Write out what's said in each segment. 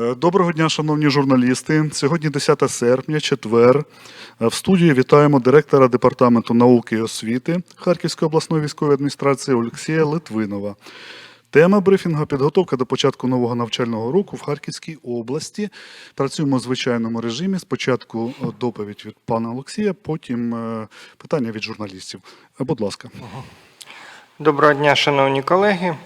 Е, Доброго дня, шановні журналісти. Сьогодні 10 серпня, четвер. Е, В студії вітаємо директора департаменту науки і освіти Харківської обласної військової адміністрації Олексія Литвинова. Тема брифінгу підготовка до початку нового навчального року в Харківській області. Працюємо в звичайному режимі. Спочатку е, доповідь від пана Олексія, потім питання від журналістів. Будь ласка. Доброго дня, шановні колеги.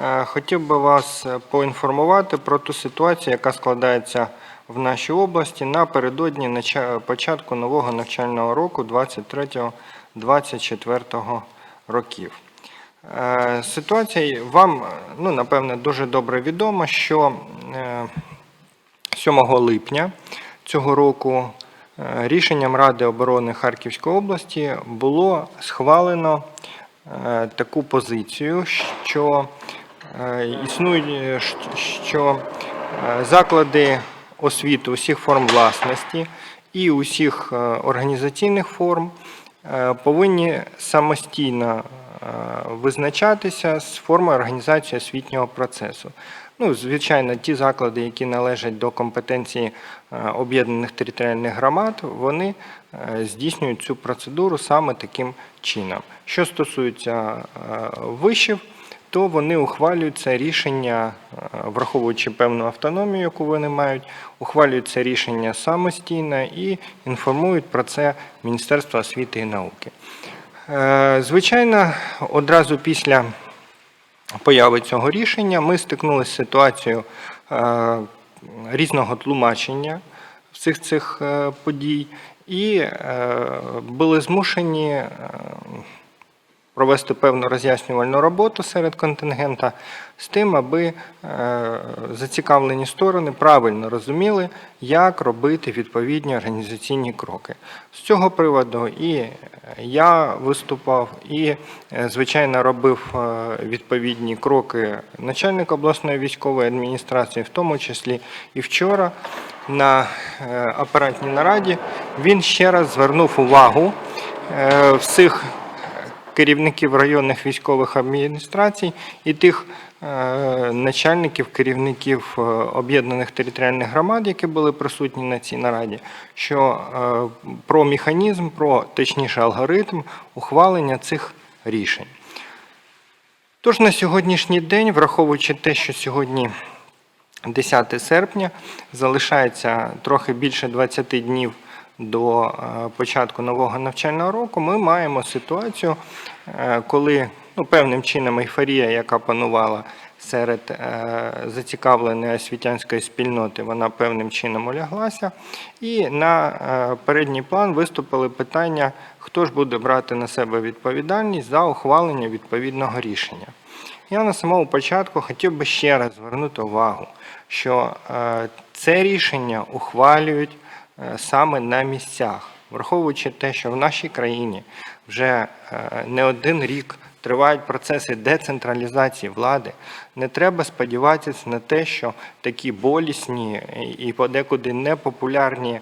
Е, Хотів би вас е, поінформувати про ту ситуацію, яка складається в нашій області напередодні початку нового навчального року 23-24 років. Е, Ситуація вам, ну, напевне, дуже добре відома, що е, 7 липня цього року рішенням Ради оборони Харківської області було схвалено таку позицію, що існує, що е, заклади освіти усіх форм власності і усіх е, організаційних форм е, повинні самостійно е, визначатися з формою організації освітнього процесу. Ну, звичайно, ті заклади, які належать до компетенції е, об'єднаних територіальних громад, вони е, здійснюють цю процедуру саме таким чином. Що стосується е, вишів, то вони ухвалюють це рішення, е, враховуючи певну автономію, яку вони мають, ухвалюють це рішення самостійно і інформують про це Міністерство освіти і науки. Е, Звичайно, одразу після появи цього рішення ми стикнулися з ситуацією е, різного тлумачення всіх цих подій і були змушені провести певну роз'яснювальну роботу серед контингента з тим, аби е, зацікавлені сторони правильно розуміли, як робити відповідні організаційні кроки. З цього приводу і я виступав, і, е, звичайно, робив е, відповідні кроки начальник обласної військової адміністрації, в тому числі і вчора на е, апаратній нараді він ще раз звернув увагу е, всіх керівників районних військових адміністрацій і тих е, начальників, керівників е, об'єднаних територіальних громад, які були присутні на цій нараді, що е, про механізм, про точніше алгоритм ухвалення цих рішень. Тож на сьогоднішній день, враховуючи те, що сьогодні 10 серпня, залишається трохи більше 20 днів до е, початку нового навчального року, ми маємо ситуацію, е, коли ну, певним чином ейфорія, яка панувала серед е, зацікавленої освітянської спільноти, вона певним чином уляглася. І на передній план виступили питання, хто ж буде брати на себе відповідальність за ухвалення відповідного рішення. Я на самому початку хотів би ще раз звернути увагу, що це рішення ухвалюють саме на місцях, враховуючи те, що в нашій країні вже е, не один рік тривають процеси децентралізації влади, не треба сподіватися на те, що такі болісні і подекуди непопулярні е,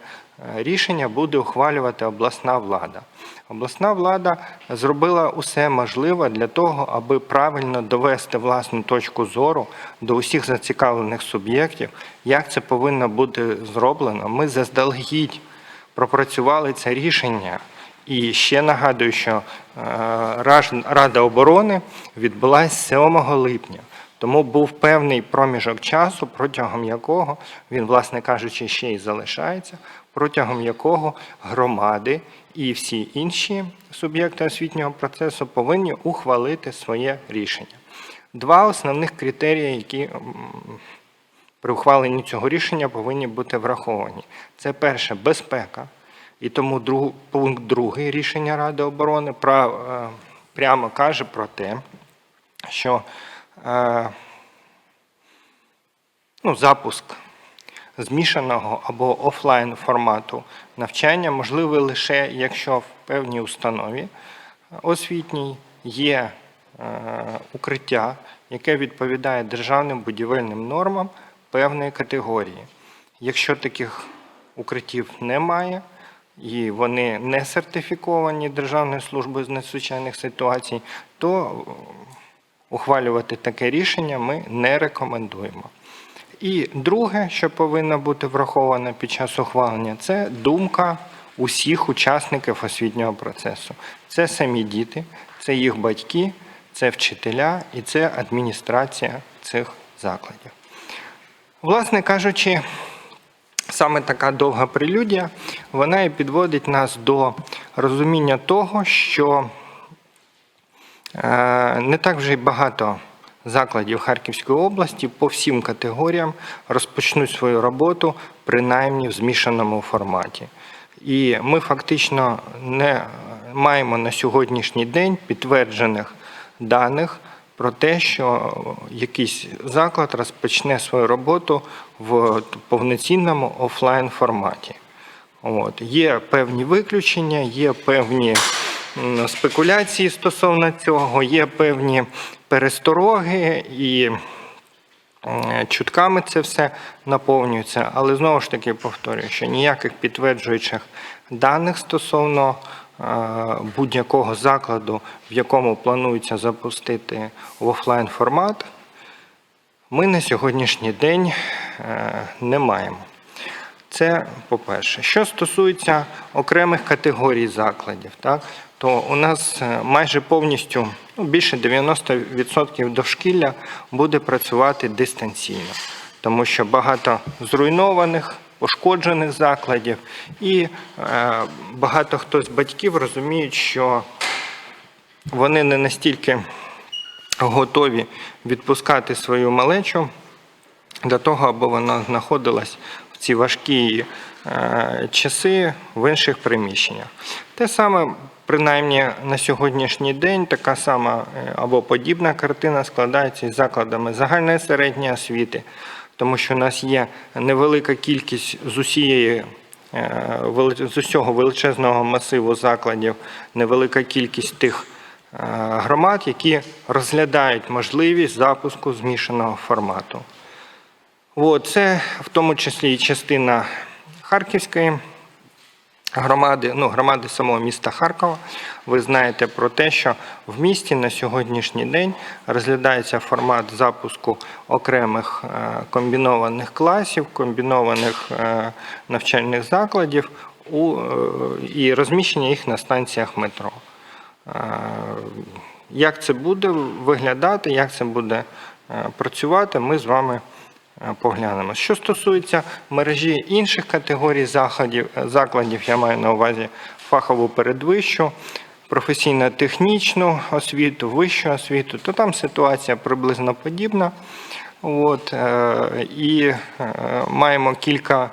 рішення буде ухвалювати обласна влада. Обласна влада зробила усе можливе для того, аби правильно довести власну точку зору до усіх зацікавлених суб'єктів, як це повинно бути зроблено. Ми заздалегідь пропрацювали це рішення. І ще нагадую, що е, Рада оборони відбулася 7 липня. Тому був певний проміжок часу, протягом якого він, власне кажучи, ще й залишається, протягом якого громади і всі інші суб'єкти освітнього процесу повинні ухвалити своє рішення. Два основних критерії, які при ухваленні цього рішення повинні бути враховані. Це перше безпека. І тому друг, пункт другий рішення Ради оборони пра- е, прямо каже про те, що е, ну, запуск змішаного або офлайн формату навчання можливий лише якщо в певній установі освітній є е, укриття, яке відповідає державним будівельним нормам певної категорії. Якщо таких укриттів немає, і вони не сертифіковані Державною службою з надзвичайних ситуацій, то е, ухвалювати таке рішення ми не рекомендуємо. І друге, що повинно бути враховано під час ухвалення, це думка усіх учасників освітнього процесу. Це самі діти, це їх батьки, це вчителя і це адміністрація цих закладів. Власне кажучи, саме така довга прелюдія, вона і підводить нас до розуміння того, що Е, Не так вже й багато закладів Харківської області по всім категоріям розпочнуть свою роботу принаймні в змішаному форматі. І ми фактично не маємо на сьогоднішній день підтверджених даних про те, що якийсь заклад розпочне свою роботу в повноцінному офлайн форматі. От. Є певні виключення, є певні спекуляції стосовно цього, є певні перестороги і чутками це все наповнюється. Але знову ж таки повторюю, що ніяких підтверджуючих даних стосовно е, будь-якого закладу, в якому планується запустити в офлайн формат, ми на сьогоднішній день е, не маємо. Це по-перше. Що стосується окремих категорій закладів, так, то у нас е, майже повністю ну, більше 90% дошкілля буде працювати дистанційно, тому що багато зруйнованих, пошкоджених закладів, і е, багато хто з батьків розуміють, що вони не настільки готові відпускати свою малечу для того, аби вона знаходилась ці важкі е, часи в інших приміщеннях. Те саме, принаймні на сьогоднішній день, така сама е, або подібна картина складається із закладами загальної середньої освіти, тому що у нас є невелика кількість з усієї. е, З усього величезного масиву закладів невелика кількість тих громад, які розглядають можливість запуску змішаного формату. От, це в тому числі і частина Харківської громади, ну, громади самого міста Харкова. Ви знаєте про те, що в місті на сьогоднішній день розглядається формат запуску окремих е, комбінованих класів, комбінованих е, навчальних закладів е, і розміщення їх на станціях метро. Як це буде виглядати, як це буде працювати, ми з вами поглянемо. Що стосується мережі інших категорій заходів, е, закладів, я маю на увазі фахову передвищу, професійно-технічну освіту, вищу освіту, то там ситуація приблизно подібна. От, е, і е, маємо кілька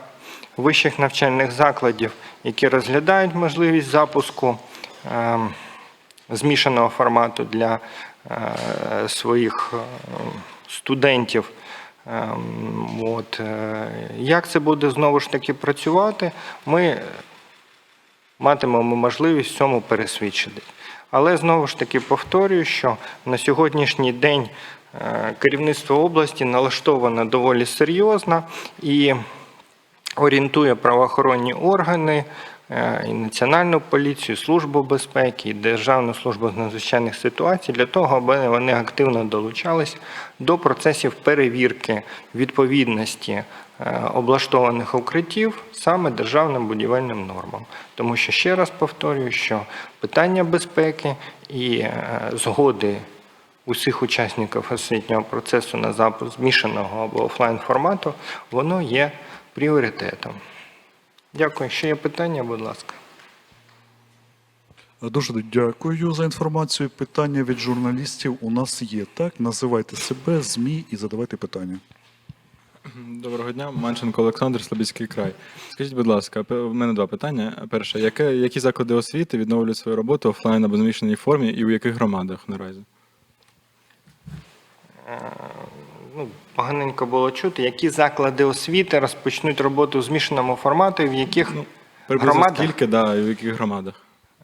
вищих навчальних закладів, які розглядають можливість запуску. е, змішаного формату для е, своїх е, студентів. Ем, От. е, Як це буде знову ж таки працювати, ми матимемо можливість цьому пересвідчити. Але знову ж таки повторюю, що на сьогоднішній день е, керівництво області налаштовано доволі серйозно і орієнтує правоохоронні органи, і Національну поліцію, Службу безпеки, і Державну службу з надзвичайних ситуацій для того, аби вони активно долучались до процесів перевірки відповідності е, облаштованих укриттів саме державним будівельним нормам. Тому що ще раз повторюю, що питання безпеки і е, згоди усіх учасників освітнього процесу на запуск змішаного або офлайн формату, воно є пріоритетом. Дякую. Ще є питання, будь ласка. Дуже дякую за інформацію. Питання від журналістів у нас є. Так, називайте себе, ЗМІ і задавайте питання. Доброго дня, Манченко Олександр, Слобідський край. Скажіть, будь ласка, в мене два питання. Перше, яке, які заклади освіти відновлюють свою роботу офлайн або змішаній формі і у яких громадах наразі? Ну, поганенько було чути, які заклади освіти розпочнуть роботу в змішаному форматі, в яких Приблизно громадах? скільки, да, і в яких громадах?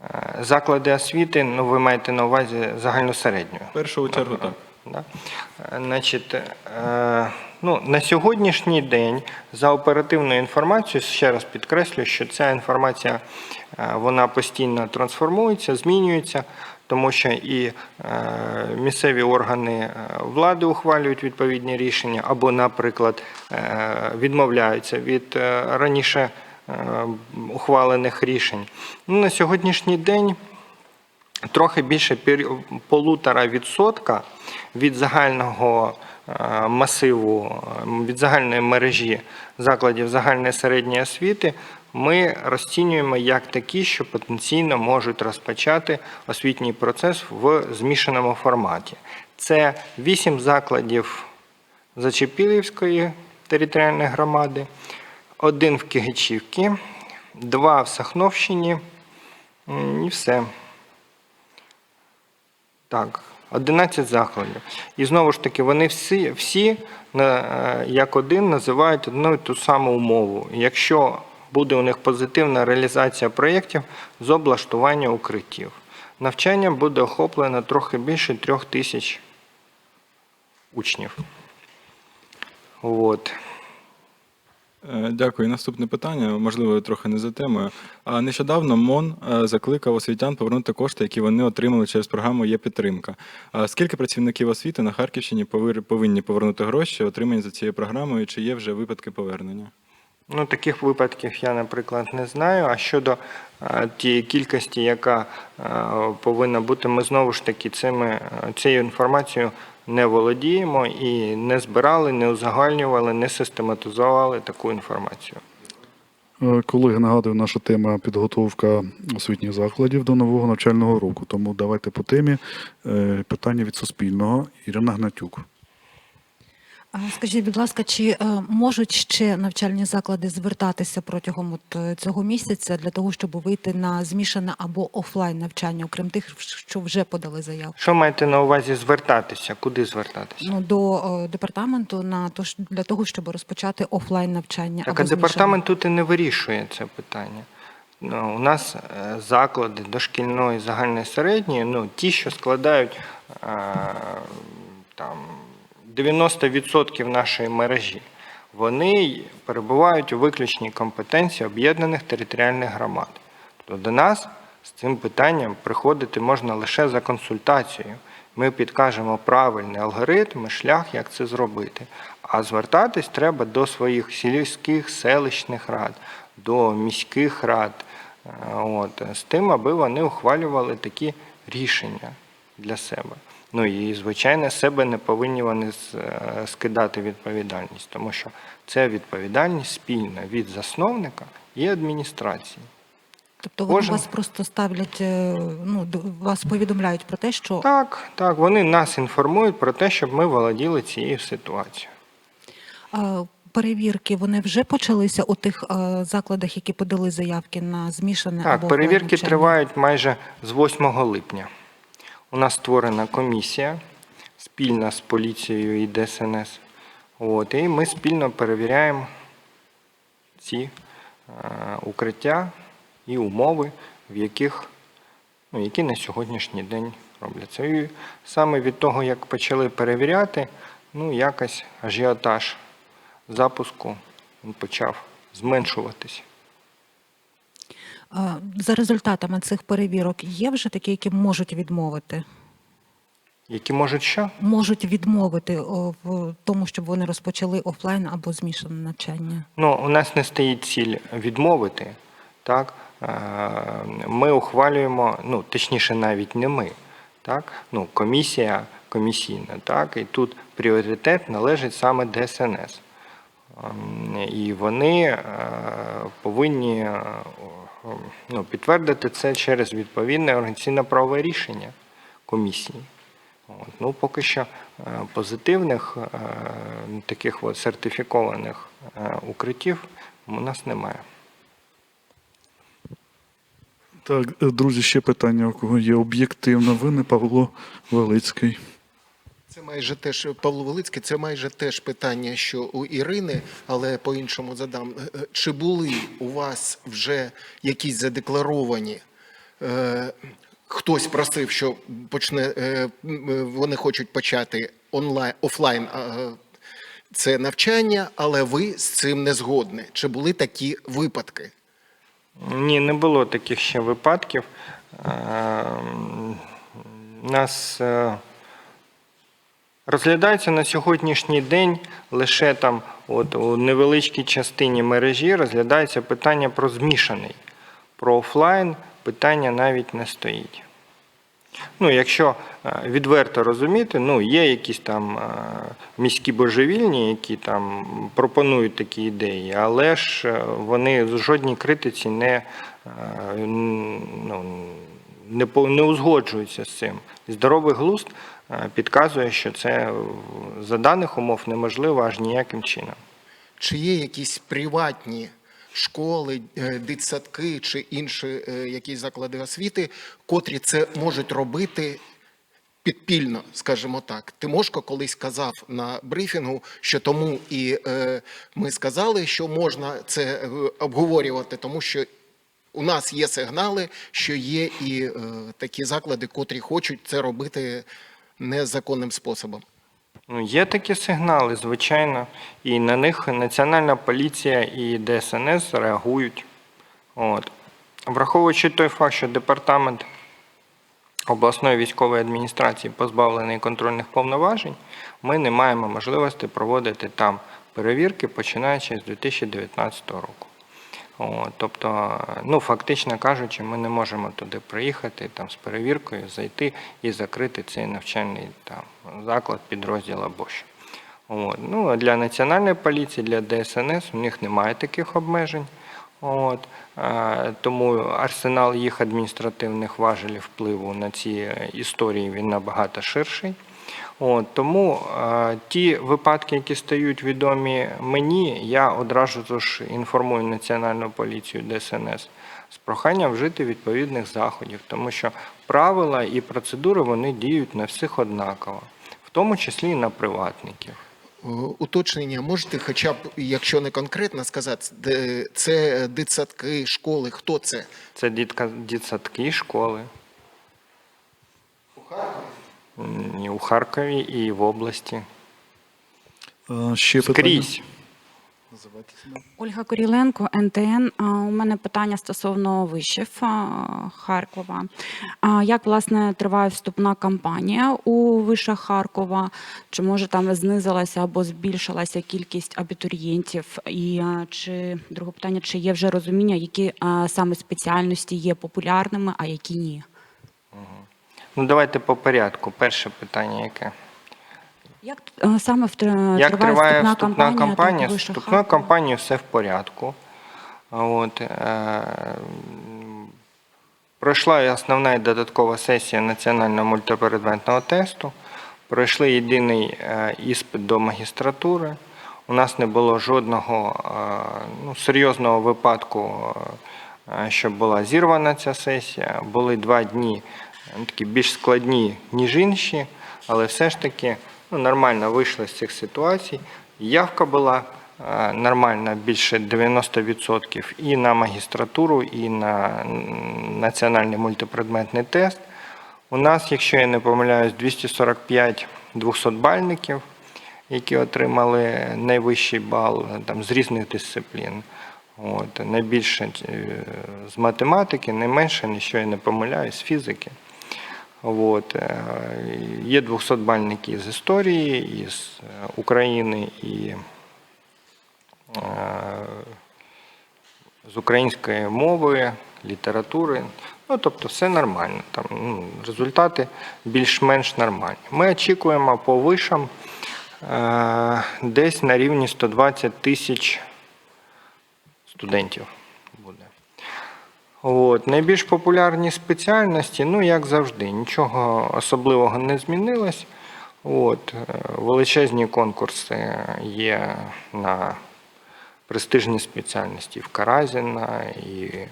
Е, заклади освіти, ну ви маєте на увазі загальну середню. В першу чергу так. Да? Е, Значить, е, ну, на сьогоднішній день за оперативною інформацією, ще раз підкреслю, що ця інформація е, вона постійно трансформується, змінюється, тому що і е, місцеві органи е, влади ухвалюють відповідні рішення, або, наприклад, е, відмовляються від раніше ухвалених рішень. Ну, на сьогоднішній день трохи більше полутора відсотка від загального масиву, від загальної мережі закладів загальної середньої освіти ми розцінюємо як такі, що потенційно можуть розпочати освітній процес в змішаному форматі. Це вісім закладів Зачепілівської територіальної громади, один в Кигичівці, два в Сахновщині і все. Так, 11 закладів. І знову ж таки, вони всі, всі е, як один називають одну і ту саму умову. Якщо буде у них позитивна реалізація проєктів з облаштування укриттів, навчання буде охоплено трохи більше трьох тисяч учнів. От. Е, Дякую. Наступне питання, можливо, трохи не за темою. А нещодавно МОН е, закликав освітян повернути кошти, які вони отримали через програму Є підтримка. Скільки працівників освіти на Харківщині повинні повернути гроші, отримані за цією програмою, чи є вже випадки повернення? Ну, таких випадків я, наприклад, не знаю. А щодо е, тієї кількості, яка е, повинна бути, ми знову ж таки цими, е, цією інформацією не володіємо і не збирали, не узагальнювали, не систематизували таку інформацію. Колеги, нагадую, наша тема підготовка освітніх закладів до нового навчального року. Тому давайте по темі питання від Суспільного. Ірина Гнатюк. А Скажіть, будь ласка, чи е, можуть ще навчальні заклади звертатися протягом от е, цього місяця для того, щоб вийти на змішане або офлайн навчання, окрім тих, що вже подали заявку? Що маєте на увазі звертатися? Куди звертатися? Ну до е, департаменту на то для того, щоб розпочати офлайн навчання Так, або а департамент тут і не вирішує це питання. Ну, у нас заклади дошкільної загальної середньої, ну, ті, що складають е, там, 90% нашої мережі, вони перебувають у виключній компетенції об'єднаних територіальних громад. Тобто до нас з цим питанням приходити можна лише за консультацією. Ми підкажемо правильний алгоритм, і шлях, як це зробити. А звертатись треба до своїх сільських, селищних рад, до міських рад, е, от, з тим, аби вони ухвалювали такі рішення для себе. Ну і, звичайно, себе не повинні вони е, скидати відповідальність, тому що це відповідальність спільна від засновника і адміністрації. Тобто вони Кожен- вас просто ставлять, е, ну вас повідомляють про те, що Так, так, вони нас інформують про те, щоб ми володіли цією ситуацією. перевірки вони вже почалися у тих е, закладах, які подали заявки на змішане Так, або перевірки навчання? тривають майже з 8 липня. У нас створена комісія спільна з поліцією і ДСНС. От, і ми спільно перевіряємо ці е, укриття і умови, в яких, ну, які на сьогоднішній день робляться. І саме від того, як почали перевіряти, ну, якось ажіотаж запуску він почав зменшуватись. За результатами цих перевірок є вже такі, які можуть відмовити. Які можуть що? Можуть відмовити в тому, щоб вони розпочали офлайн або змішане навчання. Ну, у нас не стоїть ціль відмовити. Так? Е, Ми ухвалюємо, ну, точніше, навіть не ми. Так? Ну, комісія комісійна, так? і тут пріоритет належить саме ДСНС. Ем, І вони е, повинні е, ну, підтвердити це через відповідне організаційно-правове рішення комісії. От. Ну, поки що е, позитивних е, таких от сертифікованих е, укриттів у нас немає. Так, е, друзі, ще питання, у кого є об'єктивно. Ви не Павло Велицький. Це майже теж Павло Велицький, це майже теж питання, що у Ірини, але по-іншому задам. Е, е, Чи були у вас вже якісь задекларовані е, хтось просив, що почне, вони хочуть почати онлайн, офлайн це навчання, але ви з цим не згодні. Чи були такі випадки? Ні, не було таких ще випадків. Е, Нас розглядається на сьогоднішній день лише там, от у невеличкій частині мережі розглядається питання про змішаний. Про офлайн питання навіть не стоїть. Ну, якщо е, відверто розуміти, ну, є якісь там е, міські божевільні, які там пропонують такі ідеї, але ж е, вони в жодній критиці не, ну, не, не узгоджуються з цим. Здоровий глузд підказує, що це е, за даних умов неможливо аж ніяким чином. Чи є якісь приватні школи, е, дитсадки чи інші е, якісь заклади освіти, котрі це можуть робити підпільно, скажімо так? Тимошко колись казав на брифінгу, що тому і е, ми сказали, що можна це е, обговорювати, тому що у нас є сигнали, що є і е, такі заклади, котрі хочуть це робити незаконним способом. Ну, є такі сигнали, звичайно, і на них Національна поліція і ДСНС реагують. От. Враховуючи той факт, що департамент обласної військової адміністрації позбавлений контрольних повноважень, ми не маємо можливості проводити там перевірки, починаючи з 2019 року. О, тобто, ну фактично кажучи, ми не можемо туди приїхати там з перевіркою, зайти і закрити цей навчальний там заклад, підрозділ або що. От. Ну, для національної поліції, для ДСНС у них немає таких обмежень. От. Тому арсенал їх адміністративних важелів впливу на ці історії він набагато ширший. От, тому е, ті випадки, які стають відомі мені, я одразу ж інформую Національну поліцію ДСНС з проханням вжити відповідних заходів, тому що правила і процедури вони діють на всіх однаково, в тому числі і на приватників. Е, Уточнення можете, хоча б, якщо не конкретно сказати, де це дитсадки, школи, хто це? Це дітка, дітсадки, школи. М, І у Харкові, і в області. Ще? Скрізь. Ольга Коріленко, НТН. У мене питання стосовно вишів Харкова. Як власне триває вступна кампанія у вишах Харкова? Чи може там знизилася або збільшилася кількість абітурієнтів? І чи друге питання, чи є вже розуміння, які саме спеціальності є популярними, а які ні? Ну, давайте по порядку. Перше питання яке? Як а, саме втр- Як триває вступна кампанія? кампанія? так, вишах Вступна Харкова? кампанія все в порядку. От, е, м, пройшла і основна і додаткова сесія національного мультипредметного тесту. Пройшли єдиний е, іспит до магістратури. У нас не було жодного е, ну, серйозного випадку, е, щоб була зірвана ця сесія. Були два дні такі більш складні, ніж інші, але все ж таки ну, нормально вийшли з цих ситуацій. Явка була е, нормальна, більше 90% і на магістратуру, і на національний мультипредметний тест. У нас, якщо я не помиляюсь, 245 200-бальників, які отримали найвищий бал там, з різних дисциплін. От, найбільше е, з математики, найменше, якщо я не помиляюсь, з фізики. От, е, є 200-бальники з історії, із е, України і е, з української мови, літератури. Ну, тобто все нормально. Там, ну, результати більш-менш нормальні. Ми очікуємо по вишам десь на рівні 120 тисяч студентів. От. Найбільш популярні спеціальності, ну як завжди, нічого особливого не змінилось. От. е, Величезні конкурси є на престижні спеціальності в Каразіна, і е,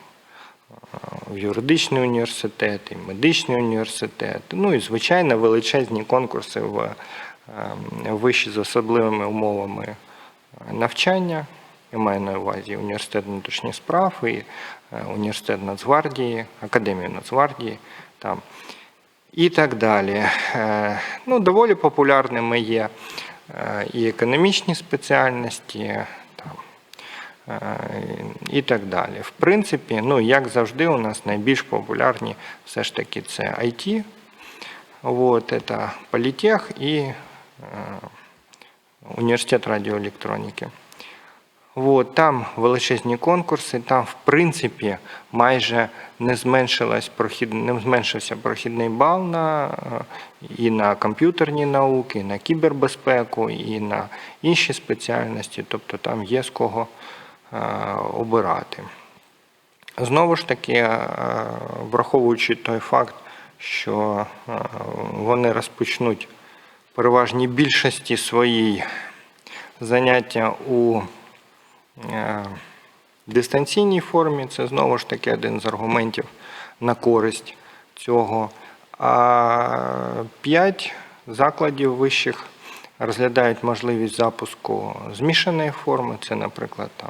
в юридичний університет, і медичний університет. Ну і, звичайно, величезні конкурси в е, виші з особливими умовами навчання. Я маю на увазі університет внутрішніх справ і е, університет Нацгвардії, Академію Нацгвардії, там, і так далі. Е, Ну, доволі популярними є е, і економічні спеціальності, і так далі. В принципі, ну, як завжди, у нас найбільш популярні все ж таки це IT, вот, это Политех і університет радіоелектроніки. От, там величезні конкурси, там, в принципі, майже не, зменшилась прохід, не зменшився прохідний бал на, і на комп'ютерні науки, і на кібербезпеку, і на інші спеціальності, тобто там є з кого е, обирати. Знову ж таки, е, враховуючи той факт, що е, вони розпочнуть переважній більшості своїй заняття у дистанційній формі, це знову ж таки один з аргументів на користь цього. А п'ять закладів вищих розглядають можливість запуску змішаної форми. Це, наприклад, там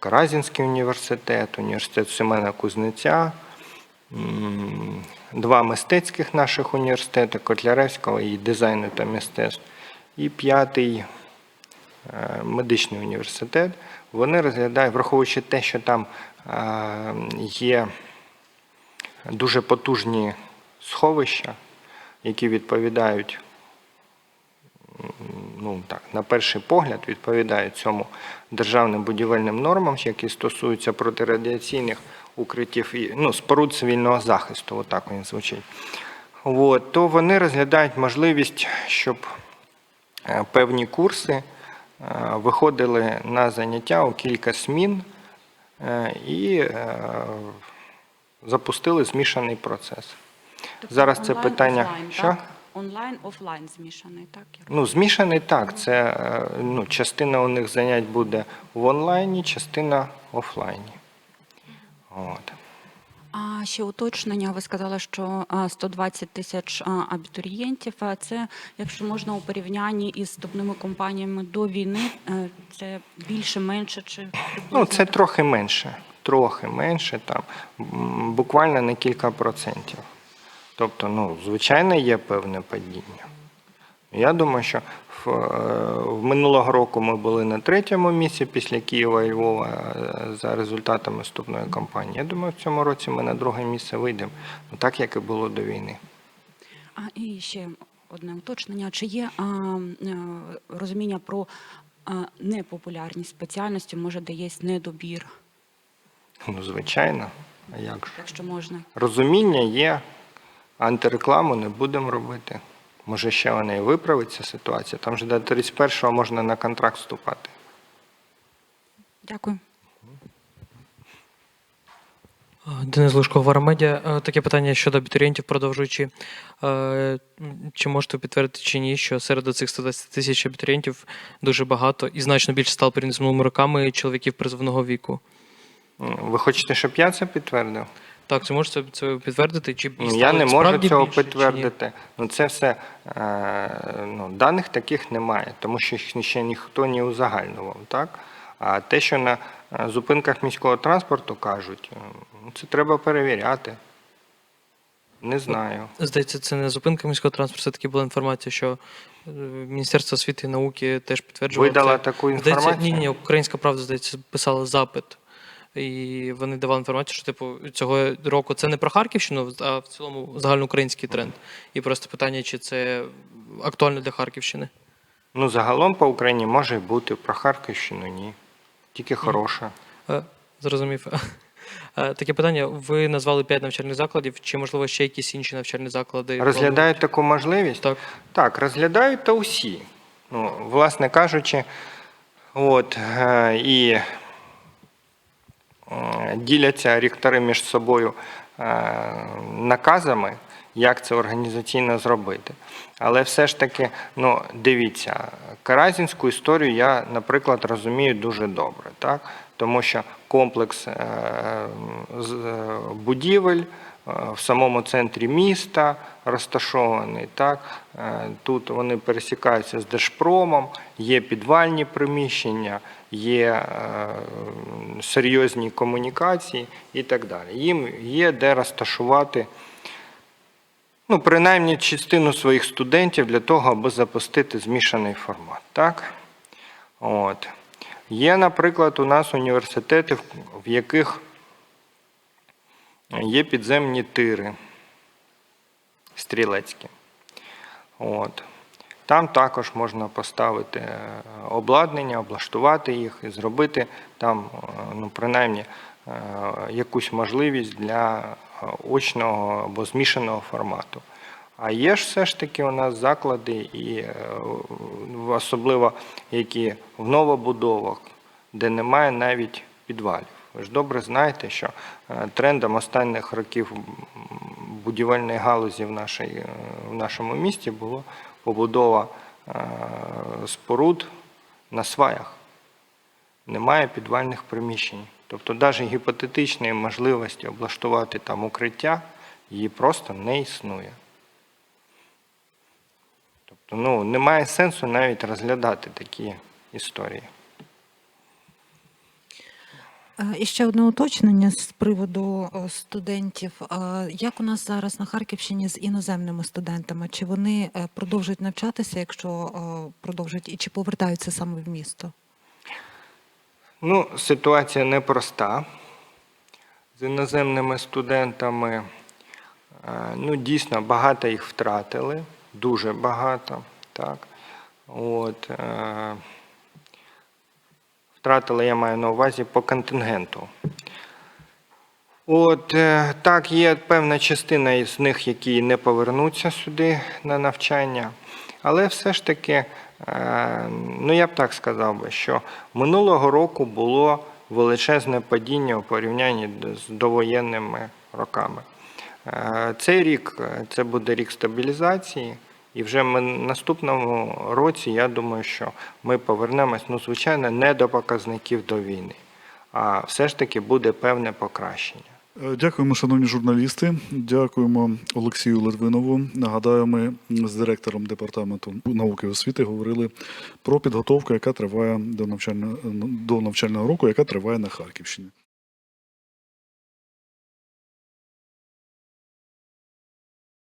Каразінський університет, університет Семена Кузнеця, два мистецьких наших університети Котляревського і дизайну та мистецтв, і п'ятий е, медичний університет. Вони розглядають, враховуючи те, що там е, є дуже потужні сховища, які відповідають ну так, на перший погляд відповідають цьому державним будівельним нормам, які стосуються протирадіаційних укриттів і ну, споруд цивільного захисту, отак він звучить. От, то вони розглядають можливість, щоб е, певні курси е, виходили на заняття у кілька смін е, і е, запустили змішаний процес. Зараз це Онлайн, питання. офлайн, Що? Так? Онлайн, офлайн змішаний, так? Ну, змішаний так. Це е, ну, частина у них занять буде в онлайні, частина офлайні. От. А ще уточнення, ви сказали, що а, 120 тисяч абітурієнтів. Це, якщо можна, у порівнянні із вступними компаніями до війни, е, це більше, менше чи Ну, це трохи менше. Трохи менше, там, буквально на кілька процентів. Тобто, ну, звичайно, є певне падіння. Я думаю, що минулого року ми були на третьому місці після Києва і Львова е, за результатами вступної кампанії. Я думаю, в цьому році ми на друге місце вийдемо, ну, так як і було до війни. А і ще одне уточнення: чи є а, е, розуміння про а, непопулярність спеціальності, може, де є недобір, Ну, звичайно, а як же? якщо можна? Розуміння є, антирекламу не будемо робити. Може, ще вона і виправиться ситуація. Там же до 31-го можна на контракт вступати. Дякую. Денис Лужко, Варамедіа. Е, Таке питання щодо абітурієнтів, продовжуючи. Е, Чи можете підтвердити чи ні, що серед цих 120 тисяч абітурієнтів дуже багато і значно більше стало порівняно з минулими роками чоловіків призовного віку? Ви хочете, щоб я це підтвердив? Так, це можете це підтвердити? Чи Я не можу цього більше, підтвердити. Ну, це все е, ну, даних таких немає, тому що їх ще ніхто не узагальнював. Так? А те, що на е, зупинках міського транспорту кажуть, це треба перевіряти. Не знаю. Здається, це не зупинка міського транспорту, все-таки була інформація, що е, Міністерство освіти і науки теж підтверджувало. Видала це. таку Здається, інформацію? ні, ні, Українська правда, здається, писала запит. І вони давали інформацію, що типу цього року це не про Харківщину, а в цілому загальноукраїнський тренд. І просто питання, чи це актуально для Харківщини. Ну, загалом по Україні може бути, про Харківщину ні. Тільки хороше. Е, Зрозумів. Е, Таке питання. Ви назвали 5 навчальних закладів, чи можливо ще якісь інші навчальні заклади? Розглядають таку можливість? Так. Так, розглядають та усі. Ну, власне кажучи, от, е, і діляться ректори між собою е, наказами, як це організаційно зробити. Але все ж таки, ну, дивіться, Каразінську історію я, наприклад, розумію дуже добре, так? тому що комплекс е, е, будівель е, в самому центрі міста розташований. Так? Е, Тут вони пересікаються з Держпромом, є підвальні приміщення, є е, серйозні комунікації і так далі. Їм є де розташувати ну, принаймні частину своїх студентів для того, аби запустити змішаний формат. Так? От. Є, наприклад, у нас університети, в яких є підземні тири стрілецькі. От. Там також можна поставити е, обладнання, облаштувати їх і зробити там, е, ну, принаймні, е, якусь можливість для очного або змішаного формату. А є ж все ж таки у нас заклади, і особливо які в новобудовах, де немає навіть підвалів. Ви ж добре знаєте, що е, трендом останніх років будівельної галузі в, нашій, е, в нашому місті було побудова е, споруд на сваях. Немає підвальних приміщень. Тобто навіть гіпотетичної можливості облаштувати там укриття її просто не існує. Тобто, ну, немає сенсу навіть розглядати такі історії. Е, І ще одне уточнення з приводу е, студентів. Е, Як у нас зараз на Харківщині з іноземними студентами? Чи вони продовжують навчатися, якщо продовжують, і чи повертаються саме в місто? Ну, ситуація непроста. З іноземними студентами, ну, дійсно, багато їх втратили, дуже багато. Так. От, втратили, я маю на увазі, по контингенту. От е, так, є певна частина із них, які не повернуться сюди на навчання, але все ж таки, е, ну я б так сказав би, що минулого року було величезне падіння у порівнянні з довоєнними роками. Е, Цей рік це буде рік стабілізації, і вже ми наступному році я думаю, що ми повернемось, ну звичайно, не до показників до війни, а все ж таки буде певне покращення. Е, Дякуємо, шановні журналісти. Дякуємо Олексію Литвинову. Нагадаю, ми з директором департаменту науки і освіти говорили про підготовку, яка триває до навчального до навчального року, яка триває на Харківщині.